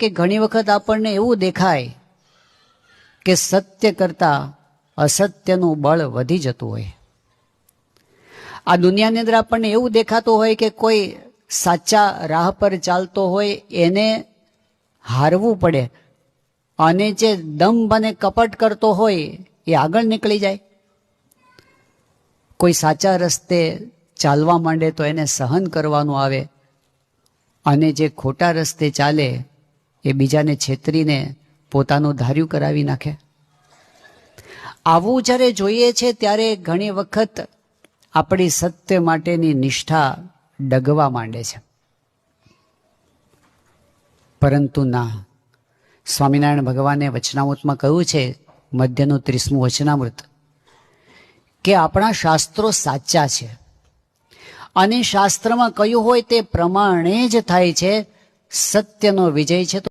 કે ઘણી વખત આપણને એવું દેખાય કે સત્ય કરતા અસત્યનું બળ વધી જતું હોય. આ દુનિયાની અંદર આપણને એવું દેખાતું હોય કે કોઈ સાચા રાહ પર ચાલતો હોય એને હારવું પડે અને જે દંભ અને કપટ કરતો હોય એ આગળ નીકળી જાય. કોઈ સાચા રસ્તે ચાલવા માંડે તો એને સહન કરવાનું આવે અને જે ખોટા રસ્તે ચાલે એ બીજાને છેતરીને પોતાનું ધાર્યું કરાવી નાખે. આવું જ્યારે જોઈએ છે ત્યારે ઘણી વખત આપણી સત્ય માટેની નિષ્ઠા ડગવા માંડે છે. પરંતુ ના, સ્વામિનારાયણ ભગવાને વચનામૃતમાં કહ્યું છે, મધ્યનું ત્રીસમું વચનામૃત, કે આપણા શાસ્ત્રો સાચા છે. અને શાસ્ત્રમાં કહ્યું હોય તે પ્રમાણે જ થાય છે, સત્યનો વિજય છે તો